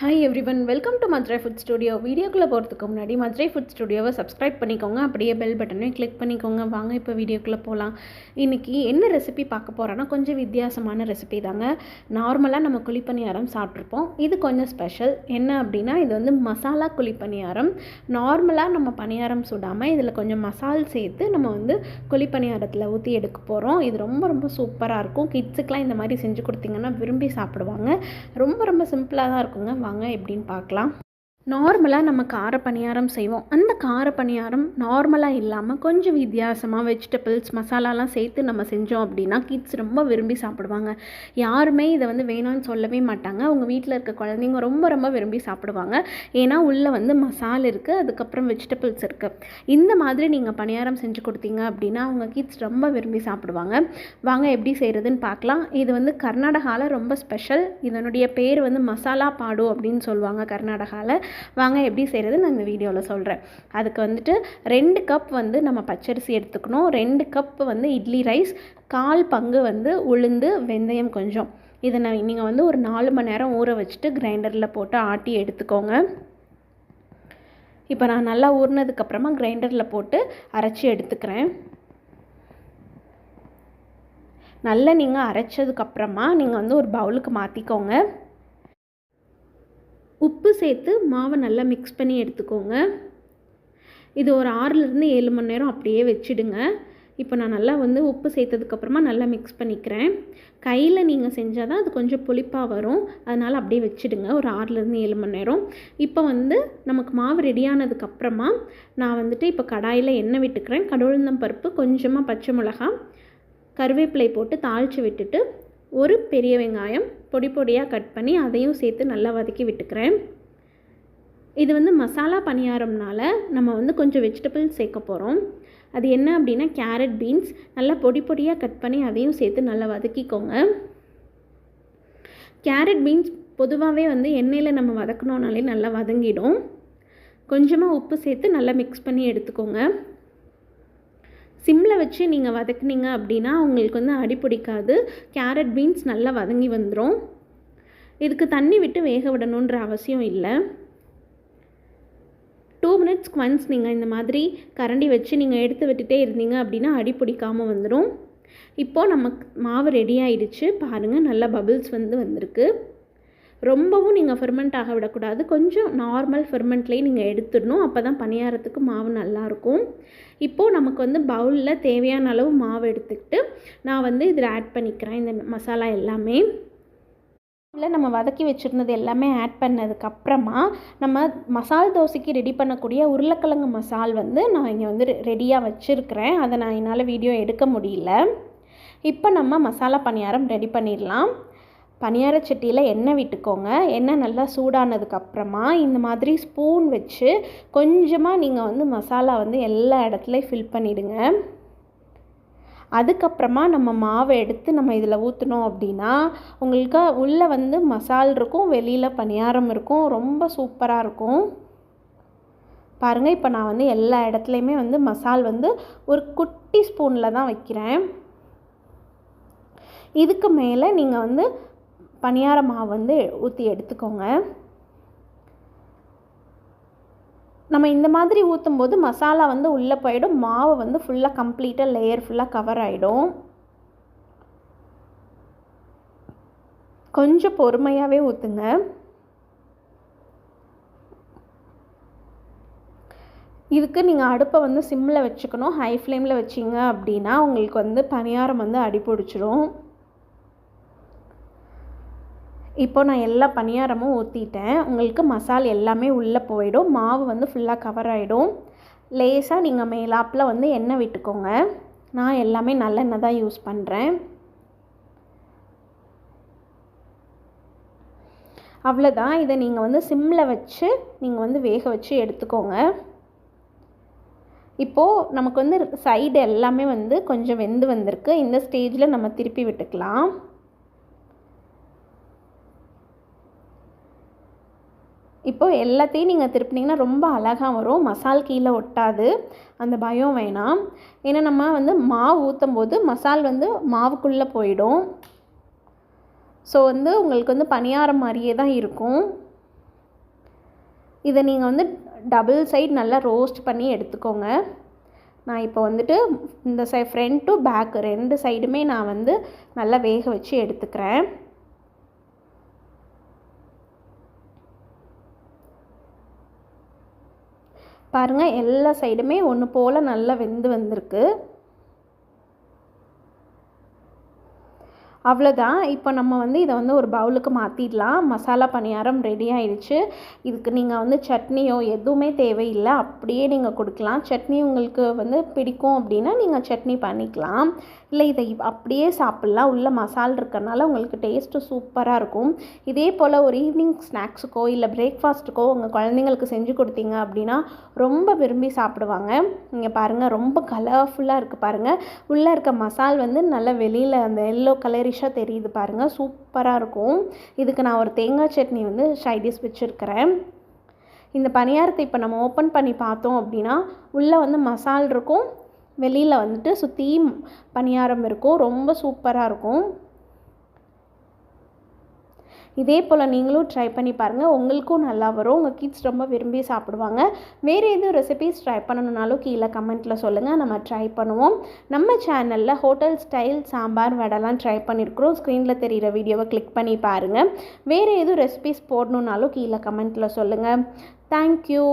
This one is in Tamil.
Hi everyone welcome to Madurai food studio வீடியோக்குள்ளே போகிறதுக்கு முன்னாடி மதுரை ஃபுட் ஸ்டுடியோவை சப்ஸ்கிரைப் பண்ணிக்கோங்க. அப்படியே பெல் பட்டனையும் கிளிக் பண்ணிக்கோங்க. வாங்க இப்போ வீடியோக்குள்ளே போகலாம் இன்றைக்கி என்ன ரெசிபி பார்க்க போகிறோன்னா கொஞ்சம் வித்தியாசமான ரெசிபி தாங்க. நார்மலாக நம்ம குழிப்பணியாரம் சாப்பிட்ருப்போம் இது கொஞ்சம் ஸ்பெஷல் என்ன அப்படின்னா இது வந்து மசாலா குழிப்பணியாரம். நார்மலாக நம்ம பணியாரம் சுடாமல் இதில் கொஞ்சம் மசால் சேர்த்து நம்ம வந்து குழிப்பணியாரத்தில் ஊற்றி எடுக்க போகிறோம் இது ரொம்ப ரொம்ப சூப்பராக இருக்கும். கிட்ஸுக்கெலாம் இந்த மாதிரி செஞ்சு கொடுத்தீங்கன்னா விரும்பி சாப்பிடுவாங்க. ரொம்ப ரொம்ப சிம்பிளாக தான் இருக்குங்க. வாங்க எப்படின்னு பார்க்கலாம். நார்மலாக நம்ம கார பணியாரம் செய்வோம். அந்த கார பணியாரம் நார்மலாக இல்லாமல் கொஞ்சம் வித்தியாசமாக வெஜிடபிள்ஸ் மசாலாலாம் சேர்த்து நம்ம செஞ்சோம் அப்படின்னா கிட்ஸ் ரொம்ப விரும்பி சாப்பிடுவாங்க. யாருமே இதை வந்து வேணும்னு சொல்லவே மாட்டாங்க. அவங்க வீட்டில் இருக்க குழந்தைங்க ரொம்ப ரொம்ப விரும்பி சாப்பிடுவாங்க. ஏன்னா உள்ளே வந்து மசால் இருக்குது அதுக்கப்புறம் வெஜிடபிள்ஸ் இருக்குது இந்த மாதிரி நீங்கள் பணியாரம் செஞ்சு கொடுத்தீங்க அப்படின்னா அவங்க கிட்ஸ் ரொம்ப விரும்பி சாப்பிடுவாங்க. வாங்க எப்படி செய்கிறதுன்னு பார்க்கலாம். இது வந்து கர்நாடகாவில் ரொம்ப ஸ்பெஷல் இதனுடைய பேர் வந்து மசாலா பாடு அப்படின்னு சொல்லுவாங்க கர்நாடகாவில் வாங்க எப்படி செய்கிறது நான் இந்த வீடியோவில் சொல்கிறேன் அதுக்கு வந்துட்டு ரெண்டு கப் வந்து நம்ம பச்சரிசி எடுத்துக்கணும். ரெண்டு கப் வந்து இட்லி ரைஸ் கால் பங்கு வந்து உளுந்து வெந்தயம் கொஞ்சம். இதை நான் நீங்கள் வந்து ஒரு நாலு மணி நேரம் ஊற வச்சுட்டு கிரைண்டரில் போட்டு ஆட்டி எடுத்துக்கோங்க. இப்போ நான் நல்லா ஊறினதுக்கப்புறமா கிரைண்டரில் போட்டு அரைச்சி எடுத்துக்கிறேன். நல்லா நீங்கள் அரைச்சதுக்கப்புறமா நீங்கள் வந்து ஒரு பவுலுக்கு மாற்றிக்கோங்க உப்பு சேர்த்து மாவை நல்லா மிக்ஸ் பண்ணி எடுத்துக்கோங்க. இது ஒரு ஆறுலேருந்து ஏழு மணி நேரம் அப்படியே வச்சுடுங்க. இப்போ நான் நல்லா வந்து உப்பு சேர்த்ததுக்கப்புறமா நல்லா மிக்ஸ் பண்ணிக்கிறேன். கையில் நீங்கள் செஞ்சால் தான் அது கொஞ்சம் புளிப்பாக வரும். அதனால் அப்படியே வச்சுடுங்க. ஒரு ஆறுலேருந்து ஏழு மணி நேரம். இப்போ வந்து நமக்கு மாவு ரெடியானதுக்கப்புறமா நான் வந்துட்டு இப்போ கடாயில் எண்ணெய் விட்டுக்கிறேன். கடவுளுந்தம் பருப்பு கொஞ்சமாக பச்சை மிளகா கருவேப்பிலை போட்டு தாளித்து விட்டுட்டு ஒரு பெரிய வெங்காயம் பொடி பொடியாக கட் பண்ணி அதையும் சேர்த்து நல்லா வதக்கி விட்டுக்கிறேன். இது வந்து மசாலா பணியாரம்னால நம்ம வந்து கொஞ்சம் வெஜிடபிள்ஸ் சேர்க்க போகிறோம் அது என்ன அப்படின்னா கேரட் பீன்ஸ் நல்லா பொடி பொடியாக கட் பண்ணி அதையும் சேர்த்து நல்லா வதக்கிக்கோங்க. கேரட் பீன்ஸ் பொதுவாகவே வந்து எண்ணெயில் நம்ம வதக்கணுன்னாலே நல்லா வதங்கிடும். கொஞ்சமாக உப்பு சேர்த்து நல்லா மிக்ஸ் பண்ணி எடுத்துக்கோங்க. சிம்மில் வச்சு நீங்கள் வதக்குனீங்க அப்படின்னா உங்களுக்கு வந்து அடி பிடிக்காது. கேரட் பீன்ஸ் நல்லா வதங்கி வந்துடும் இதுக்கு தண்ணி விட்டு வேக விடணுன்ற அவசியம் இல்லை. டூ மினிட்ஸ்க்கு ஒன்ஸ் நீங்கள் இந்த மாதிரி கரண்டி வச்சு நீங்கள் எடுத்து விட்டுட்டே இருந்தீங்க அப்படின்னா அடி பிடிக்காமல் வந்துடும் இப்போது நமக்கு மாவு ரெடி ஆயிடுச்சு. பாருங்கள் நல்லா பபிள்ஸ் வந்து வந்திருக்கு. ரொம்பவும் நீங்கள் ஃபெர்மெண்ட் ஆக விடக்கூடாது. கொஞ்சம் நார்மல் ஃபெர்மெண்ட்லேயே நீங்கள் எடுத்துடணும். அப்போ தான் பணியாரத்துக்கு மாவு நல்லாயிருக்கும். இப்போது நமக்கு வந்து பவுலில் தேவையான அளவு மாவு எடுத்துக்கிட்டு நான் வந்து இதில் ஆட் பண்ணிக்கிறேன். இந்த மசாலா எல்லாமே. இல்லை நம்ம வதக்கி வச்சுருந்தது எல்லாமே ஆட் பண்ணதுக்கப்புறமா நம்ம மசால் தோசைக்கு ரெடி பண்ணக்கூடிய உருளைக்கிழங்கு மசால் வந்து நான் இங்கே வந்து ரெடியாக வச்சுருக்கிறேன். அதை நான் என்னால் வீடியோ எடுக்க முடியல. இப்போ நம்ம மசாலா பணியாரம் ரெடி பண்ணிடலாம். பணியார சட்டியில் எண்ணெய் விட்டுக்கோங்க. எண்ணெய் நல்லா சூடானதுக்கப்புறமா இந்த மாதிரி ஸ்பூன் வச்சு கொஞ்சமாக நீங்கள் வந்து மசாலா வந்து எல்லா இடத்துலையும் ஃபில் பண்ணிவிடுங்க அதுக்கப்புறமா நம்ம மாவை எடுத்து நம்ம இதில் ஊற்றினோம் அப்படின்னா உங்களுக்கு உள்ளே வந்து மசால் இருக்கும் வெளியில் பணியாரம் இருக்கும் ரொம்ப சூப்பராக இருக்கும். பாருங்கள் இப்போ நான் வந்து எல்லா இடத்துலையுமே வந்து மசால் வந்து ஒரு குட்டி ஸ்பூனில் தான் வைக்கிறேன். இதுக்கு மேலே நீங்கள் வந்து பணியார மாவு வந்து ஊற்றி எடுத்துக்கோங்க. நம்ம இந்த மாதிரி ஊற்றும் போது மசாலா வந்து உள்ளே போயிடும். மாவு வந்து ஃபுல்லாக கம்ப்ளீட்டாக லேயர் ஃபுல்லாக கவர் ஆகிடும் கொஞ்சம் பொறுமையாகவே ஊற்றுங்க இதுக்கு நீங்கள் அடுப்பை வந்து சிம்மில் வச்சுக்கணும். ஹை ஃப்ளேமில் வச்சிங்க அப்படின்னா உங்களுக்கு வந்து பணியாரம் வந்து அடி பிடிச்சிரும் இப்போ நான் எல்லா பணியாரமும் ஊற்றிட்டேன் உங்களுக்கு மசால் எல்லாமே உள்ளே போயிடும். மாவு வந்து ஃபுல்லாக கவர் ஆகிடும் லேசாக நீங்கள் மேலாப்பில் வந்து எண்ணெய் விட்டுக்கோங்க. நான் எல்லாமே நல்லெண்ணெய் தான் யூஸ் பண்ணுறேன் அவ்வளோதான் இதை நீங்கள் வந்து சிம்மில் வச்சு நீங்கள் வந்து வேக வச்சு எடுத்துக்கோங்க. இப்போது நமக்கு வந்து சைடு எல்லாமே வந்து கொஞ்சம் வெந்து வந்திருக்கு. இந்த ஸ்டேஜில் நம்ம திருப்பி விட்டுக்கலாம். இப்போது எல்லாத்தையும் நீங்கள் திருப்பினீங்கன்னா ரொம்ப அழகாக வரும். மசால் கீழே ஒட்டாது. அந்த பயம் வேணாம். ஏன்னா நம்ம வந்து மாவு ஊற்றும் போது மசால் வந்து மாவுக்குள்ளே போயிடும். ஸோ வந்து உங்களுக்கு வந்து பணியாரம் மாதிரியே தான் இருக்கும். இதை நீங்கள் வந்து டபுள் சைட் நல்லா ரோஸ்ட் பண்ணி எடுத்துக்கோங்க. நான் இப்போ வந்துட்டு இந்த சை ஃப்ரண்ட் டு பேக் ரெண்டு சைடுமே நான் வந்து நல்லா வேக வச்சு எடுத்துக்கிறேன். பாருங்கள் எல்லா சைடுமே ஒன்று போல் நல்லா வெந்து வந்திருக்கு. அவ்வளோதான் இப்போ நம்ம வந்து இதை வந்து ஒரு பவுலுக்கு மாற்றிடலாம் மசாலா பணியாரம் ரெடி ஆயிடுச்சு. இதுக்கு நீங்கள் வந்து சட்னியோ எதுவுமே தேவையில்லை. அப்படியே நீங்கள் கொடுக்கலாம். சட்னி உங்களுக்கு வந்து பிடிக்கும் அப்படின்னா நீங்கள் சட்னி பண்ணிக்கலாம். இல்லை இதை அப்படியே சாப்பிட்லாம். உள்ள மசால் இருக்கறனால உங்களுக்கு டேஸ்ட்டு சூப்பராக இருக்கும். இதே போல் ஒரு ஈவினிங் ஸ்நாக்ஸுக்கோ இல்லை பிரேக்ஃபாஸ்ட்டுக்கோ உங்கள் குழந்தைங்களுக்கு செஞ்சு கொடுத்தீங்க அப்படின்னா ரொம்ப விரும்பி சாப்பிடுவாங்க. நீங்கள் பாருங்கள் ரொம்ப கலர்ஃபுல்லாக இருக்குது பாருங்கள் உள்ளே இருக்க மசால் வந்து நல்லா வெளியில் அந்த எல்லோ கலரிஷாக தெரியுது பாருங்கள் சூப்பராக இருக்கும். இதுக்கு நான் ஒரு தேங்காய் சட்னி வந்து சைடிஷ் வச்சுருக்கிறேன். இந்த பணியாரத்தை இப்போ நம்ம ஓப்பன் பண்ணி பார்த்தோம் அப்படின்னா உள்ளே வந்து மசால் இருக்கும். வெளியில் வந்துட்டு சுற்றி பணியாரம் இருக்கும். ரொம்ப சூப்பராக இருக்கும். இதே போல் நீங்களும் ட்ரை பண்ணி பாருங்கள் உங்களுக்கும் நல்லா வரும். உங்கள் கிட்ஸ் ரொம்ப விரும்பி சாப்பிடுவாங்க. வேறு எதுவும் ரெசிபீஸ் ட்ரை பண்ணணுன்னாலும் கீழே கமெண்ட்டில் சொல்லுங்கள் நம்ம ட்ரை பண்ணுவோம். நம்ம சேனலில் ஹோட்டல் ஸ்டைல் சாம்பார் வடைலாம் ட்ரை பண்ணியிருக்கிறோம் ஸ்க்ரீனில் தெரிகிற வீடியோவை கிளிக் பண்ணி பாருங்கள் வேறு எதுவும் ரெசிபீஸ் போடணுன்னாலும் கீழே கமெண்ட்டில் சொல்லுங்கள் தேங்க்யூ